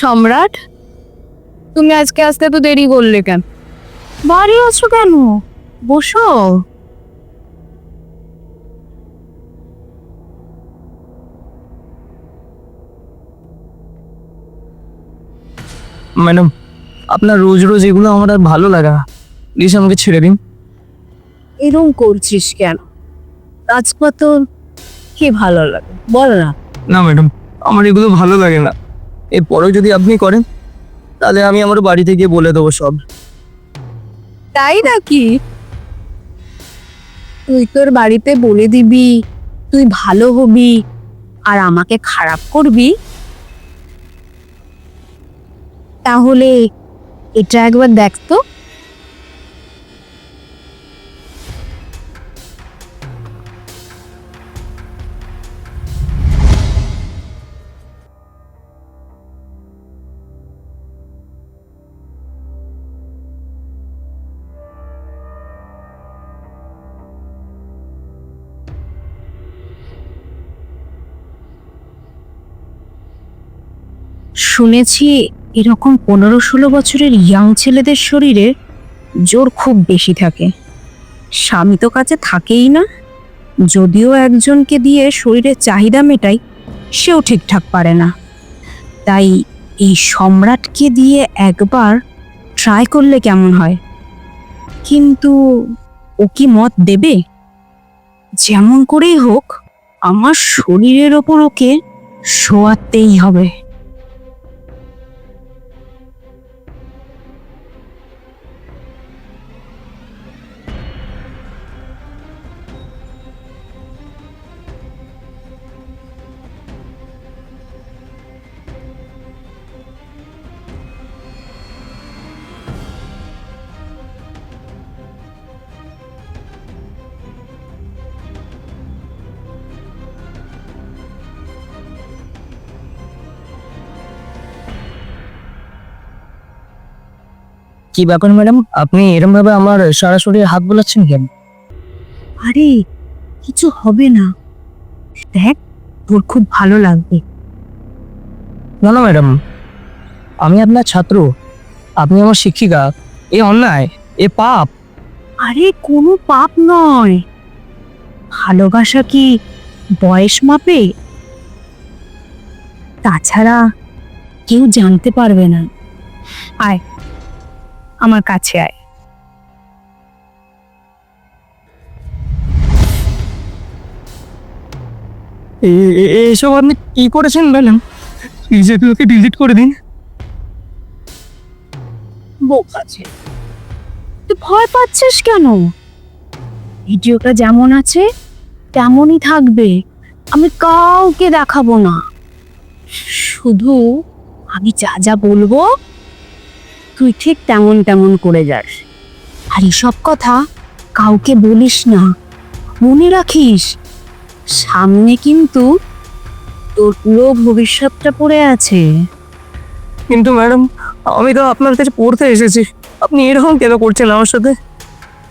সম্রাট? তুমি আজকে আসতে তো দেরি করলে কেন? বাড়ি আছো কেন? বসো। ম্যাডাম আপনার রোজ রোজ এগুলো আমার আর ভালো লাগে না। প্লিজ আমাকে ছেড়ে দিন। এরম করছিস কেন? তো কি ভালো লাগে বল না। না ম্যাডাম আমার এগুলো ভালো লাগে না। এরপরেও যদি আপনি করেন, তাহলে আমি আমার বাড়িতে গিয়ে বলে দেবো সব। তাই নাকি? তুই তোর বাড়িতে বলে দিবি, তুই ভালো হবি, আর আমাকে খারাপ করবি? তাহলে এটা একবার দেখ তো। শুনেছি এরকম পনেরো ষোলো বছরের ইয়াং ছেলেদের শরীরে জোর খুব বেশি থাকে। স্বামী তো কাছে থাকেই না। যদিও একজনকে দিয়ে শরীরের চাহিদা মেটাই, সেও ঠিকঠাক পারে না। তাই এই সম্রাটকে দিয়ে একবার ট্রাই করলে কেমন হয়? কিন্তু ও কি মত দেবে? যেমন করেই হোক, আমার শরীরের ওপর ওকে শোয়াতেই হবে। কি ব্যাপার ম্যাডাম? আপনি এরম ভাবে আমার সরাসরি হাত বোলাচ্ছেন কেন? আরে কিছু হবে না। দেখ তোর খুব ভালো লাগবে। না না ম্যাডাম। আমি আপনার ছাত্র। আপনি আমার শিক্ষিকা। এ অন্যায় এ পাপ। আরে কোনো পাপ নয়। ভালোবাসা কি বয়স মাপে? তাছাড়া কেউ জানতে পারবে না। আয় আমার কাছে আয়। এসব আপনি কি করেছেন ম্যাডাম এগুলোকে ডিলিট করে দিন। তুই ভয় পাচ্ছিস কেন? ভিডিওটা যেমন আছে তেমনই থাকবে। আমি কাউকে দেখাবো না। শুধু আমি যা যা বলব তুই ঠিক তেমন তেমন করে যাস। আর এসব কথা কাউকে বলিস না মনে রাখিস সামনে কিন্তু তোর পুরো ভবিষ্যৎটা পড়ে আছে। কিন্তু ম্যাডাম আমি তো আপনার কাছে পড়তে এসেছি। আপনি এরকম কেন করছেন আমার সাথে?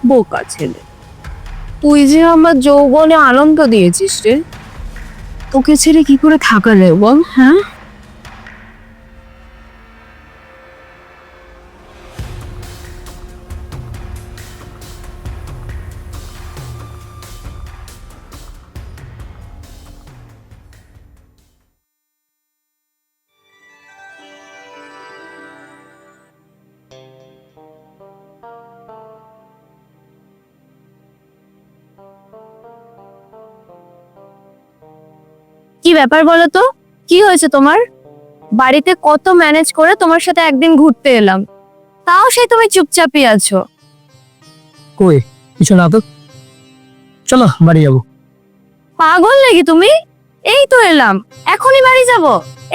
বোকা ছেলে। তুই যে আমার যৌবনে আনন্দ দিয়েছিস রে তোকে ছেড়ে কি করে থাকা যায় বল হ্যাঁ? ব্যাপার বলো তো? কি হয়েছে তোমার? বাড়িতে কত ম্যানেজ করে তোমার সাথে একদিন ঘুরতে এলাম। তাও সেই তুমি চুপচাপই আছো। কই? কিছু না তো। চলো বাড়ি যাব। পাগল নাকি তুমি? এই তো এলাম। এখনই বাড়ি যাব।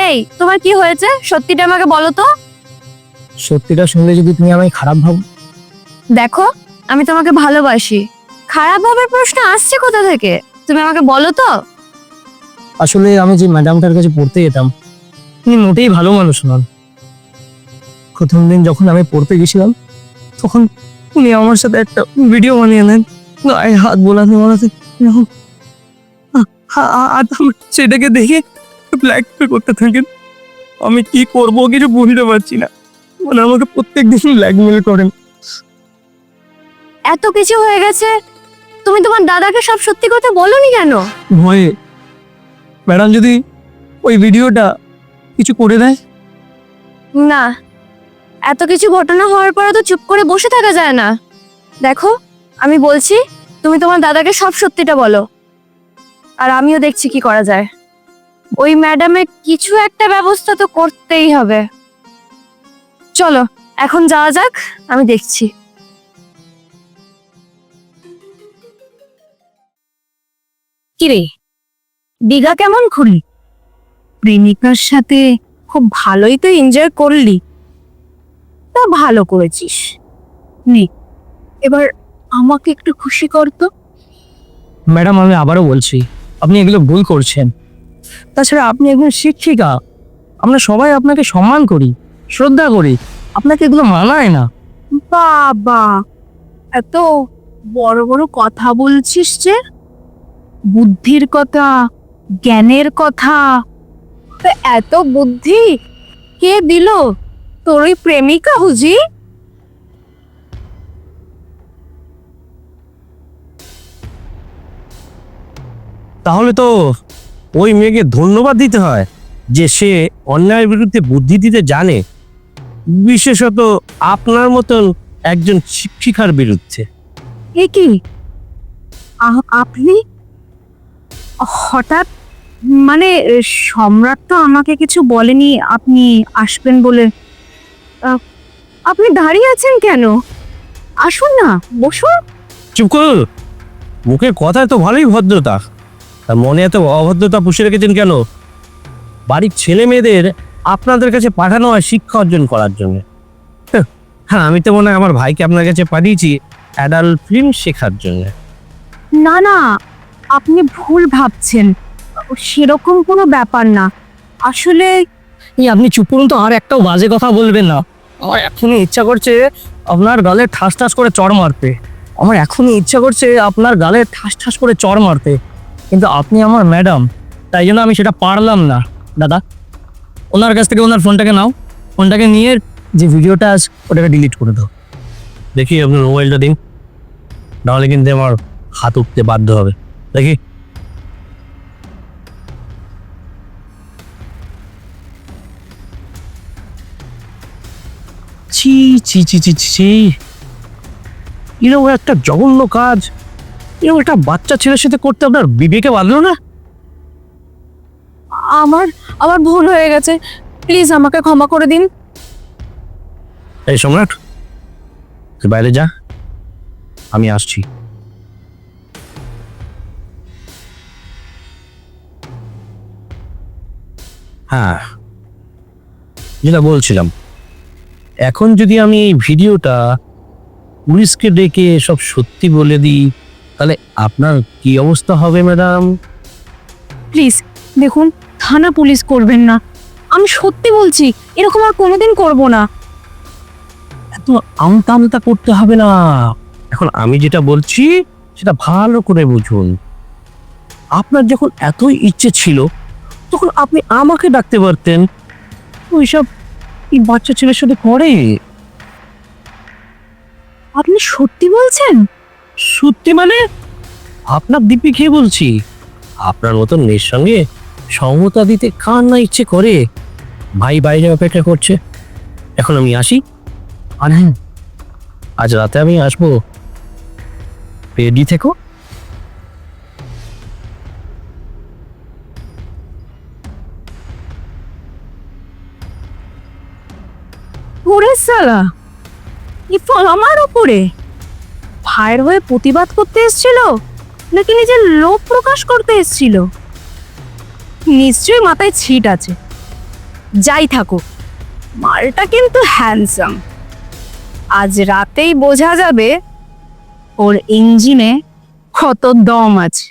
এই তোমার কি হয়েছে? সত্যিটা আমাকে বলো তো। সত্যিটা শুনলে যদি তুমি আমায় খারাপ ভাবো। দেখো আমি তোমাকে ভালোবাসি। খারাপ ভাবের প্রশ্ন আসছে কোথা থেকে? তুমি আমাকে বলো তো। আসলে আমি যে ম্যাডামটার কাছে পড়তে যেতাম তিনি মোটেই ভালো মানুষ নন। প্রথম দিন যখন আমি পড়তে গেছিলাম তখন উনি আমার সাথে একটা ভিডিও বানিয়ে নেন গায়ে হাত বোলাতে বোলাতে এরকম। সেটাকে দেখে ব্ল্যাকমেল করতে থাকেন। আমি কি করব কিছু বুঝতে পারছি না। মানে আমাকে প্রত্যেক দিন ব্ল্যাকমেল করেন। এত কিছু হয়ে গেছে তুমি তোমার দাদাকে সব সত্যি কথা বলনি কেন? ভয়ে ম্যাডাম যদি ওই ভিডিওটা কিছু করে দেয়? না। এত কিছু ঘটনা হওয়ার পরে তো চুপ করে বসে থাকা যায় না। দেখো আমি বলছি তুমি তোমার দাদাকে সব সত্যিটা বলো। আর আমিও দেখছি কি করা যায়। ওই ম্যাডামের কিছু একটা ব্যবস্থা তো করতেই হবে। চলো এখন যাওয়া যাক আমি দেখছি। কিরে? দীঘা কেমন ঘুরলি? প্রেমিকার সাথে খুব ভালোই তো এনজয় করলি। তা ভালো করেছিস। নে এবার আমাকে একটু খুশি কর তো। ম্যাডাম আমি আবারও বলছি আপনি এগুলো ভুল করছেন। তাছাড়া আপনি একজন শিক্ষিকা। আমরা সবাই আপনাকে সম্মান করি শ্রদ্ধা করি। আপনাকে এগুলো মানায় না। বাবা এত বড় বড় কথা বলছিস যে? বুদ্ধির কথা জ্ঞানের কথা। তা এত বুদ্ধি? কে দিল? তোর ওই প্রেমিকা হুজি? তাহলে তো ওই মেয়েকে ধন্যবাদ দিতে হয় যে সে অন্যায়ের বিরুদ্ধে বুদ্ধি দিতে জানে। বিশেষত আপনার মতন একজন শিক্ষিকার বিরুদ্ধে। এ কি? আপনি? হঠাৎ মানে সম্রাট তো আমাকে কিছু বলেনি আপনি আসবেন বলে। আপনি দাঁড়িয়ে আছেন কেন? আসুন না বসুন। চুপ করুন। মুখের কথায় তো ভালোই ভদ্রতা। আর মনে এত অভদ্রতা পুষে রেখেছেন কেন? বাড়ির ছেলে মেয়েদের আপনাদের কাছে পাঠানো হয় শিক্ষা অর্জন করার জন্য। হ্যাঁ আমি তো মনে হয় আমার ভাইকে আপনার কাছে পাঠিয়েছি অ্যাডাল্ট ফিল্ম শেখার জন্য। না না আপনি ভুল ভাবছেন। সেরকম কোনো ব্যাপার না। আসলে এই আপনি চুপ করুন তো আর একটাও বাজে কথা বলবেন না। আমার এখনই ইচ্ছা করছে আপনার গালে ঠাস ঠাস করে চড় মারতে। আমার এখনই ইচ্ছা করছে আপনার গালে ঠাস ঠাস করে চড় মারতে। কিন্তু আপনি আমার ম্যাডাম তাই জন্য আমি সেটা পারলাম না। দাদা ওনার কাছ থেকে ওনার ফোনটাকে নাও। ফোনটাকে নিয়ে যে ভিডিওটা আজ ওটাকে ডিলিট করে দাও। দেখি আপনার মোবাইলটা দিন। নাহলে কিন্তু আমার হাত উঠতে বাধ্য হবে। দেখি। ছি ছি ছি ছি ছি, ছি। এরকম একটা জঘন্য কাজ। এরকম একটা বাচ্চা ছেলের সাথে করতে আপনার বিবেকে বাঁধলো না? আমার আমার ভুল হয়ে গেছে। প্লিজ আমাকে ক্ষমা করে দিন। এই সম্রাট তুই বাইরে যা। আমি আসছি। হ্যাঁ যেটা বলছিলাম এখন যদি আমি এই ভিডিওটা পুলিশকে ডেকে সব সত্যি বলে দিই তাহলে আপনার কি অবস্থা হবে ম্যাডাম? প্লিজ দেখুন থানা পুলিশ করবেন না। আমি সত্যি বলছি এরকম আর কোনোদিন করব না। এত আমতা আমতা করতে হবে না। এখন আমি যেটা বলছি সেটা ভালো করে বুঝুন। আপনার যখন এতই ইচ্ছে ছিল তখন আপনি আমাকে ডাকতে পারতেন। ওইসব এই বাচ্চা ছেলের সাথে করে? আপনি সত্যি বলছেন? সত্যি মানে? আপনার দিব্যি খেয়ে বলছি? আপনার মতন মেয়ের সঙ্গে সমতা দিতে কার না ইচ্ছে করে? ভাই বাইরে অপেক্ষা করছে। এখন আমি আসি। আর হ্যাঁ আজ রাতে আমি আসব। রেডি থেকো। ওরে সালা। এই ফল আমার উপরে ভাইয়ের হয়ে প্রতিবাদ করতে এসেছিল নাকি নিজের লোভ প্রকাশ করতে এসেছিল? নিশ্চয়ই মাথায় ছিট আছে। যাই থাকুক, মালটা কিন্তু হ্যান্ডসাম আজ রাতেই বোঝা যাবে ওর ইঞ্জিনে কত দম আছে।